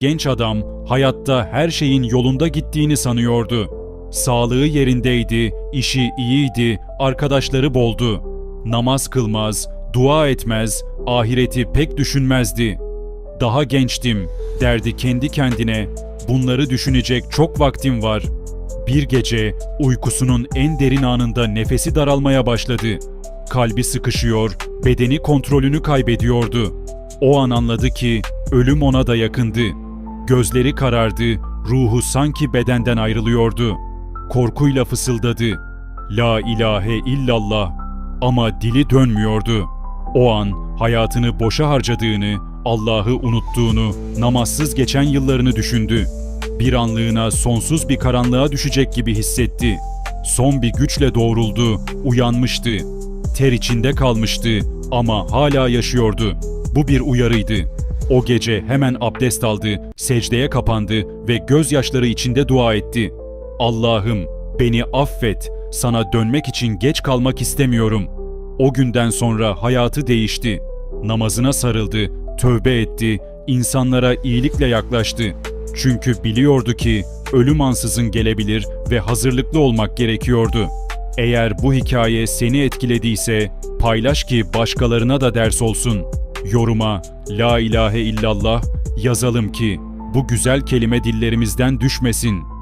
Genç adam hayatta her şeyin yolunda gittiğini sanıyordu. Sağlığı yerindeydi, işi iyiydi, arkadaşları boldu. Namaz kılmaz, dua etmez, ahireti pek düşünmezdi. Daha gençtim, derdi kendi kendine. Bunları düşünecek çok vaktim var. Bir gece uykusunun en derin anında nefesi daralmaya başladı. Kalbi sıkışıyor, bedeni kontrolünü kaybediyordu. O an anladı ki ölüm ona da yakındı. Gözleri karardı, ruhu sanki bedenden ayrılıyordu. Korkuyla fısıldadı. La ilahe illallah ama dili dönmüyordu. O an hayatını boşa harcadığını, Allah'ı unuttuğunu, namazsız geçen yıllarını düşündü. Bir anlığına sonsuz bir karanlığa düşecek gibi hissetti. Son bir güçle doğruldu, uyanmıştı. Ter içinde kalmıştı ama hala yaşıyordu. Bu bir uyarıydı. O gece hemen abdest aldı, secdeye kapandı ve gözyaşları içinde dua etti. Allah'ım beni affet, sana dönmek için geç kalmak istemiyorum. O günden sonra hayatı değişti. Namazına sarıldı, tövbe etti, insanlara iyilikle yaklaştı. Çünkü biliyordu ki ölüm ansızın gelebilir ve hazırlıklı olmak gerekiyordu. Eğer bu hikaye seni etkilediyse paylaş ki başkalarına da ders olsun. Yoruma La ilahe illallah yazalım ki bu güzel kelime dillerimizden düşmesin.''